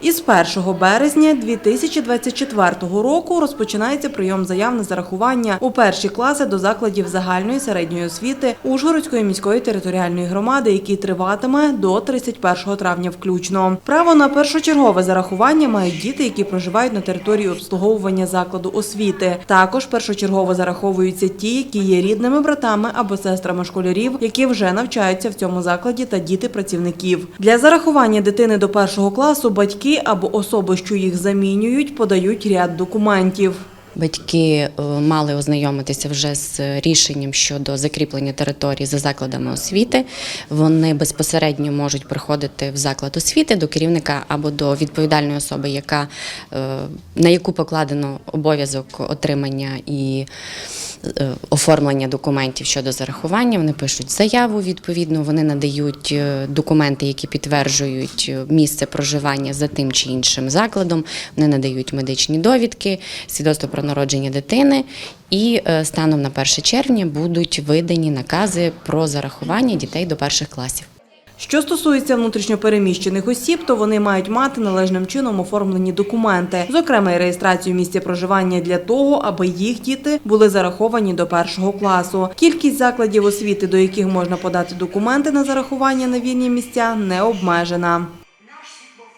Із 1 березня 2024 року розпочинається прийом заяв на зарахування у перші класи до закладів загальної середньої освіти Ужгородської міської територіальної громади, який триватиме до 31 травня включно. Право на першочергове зарахування мають діти, які проживають на території обслуговування закладу освіти. Також першочергово зараховуються ті, які є рідними братами або сестрами школярів, які вже навчаються в цьому закладі, та діти працівників. Для зарахування дитини до першого класу батьки або особи, що їх замінюють, подають ряд документів. Батьки е, мали ознайомитися вже з рішенням щодо закріплення території за закладами освіти. Вони безпосередньо можуть приходити в заклад освіти до керівника або до відповідальної особи, яка, е, на яку покладено обов'язок отримання і е, оформлення документів щодо зарахування. Вони пишуть заяву відповідно, вони надають документи, які підтверджують місце проживання за тим чи іншим закладом. Вони надають медичні довідки, свідоцтво про народження дитини. І е, станом на 1 червня будуть видані накази про зарахування дітей до перших класів. Що стосується внутрішньопереміщених осіб, то вони мають мати належним чином оформлені документи, зокрема і реєстрацію місця проживання для того, аби їх діти були зараховані до першого класу. Кількість закладів освіти, до яких можна подати документи на зарахування на вільні місця, не обмежена.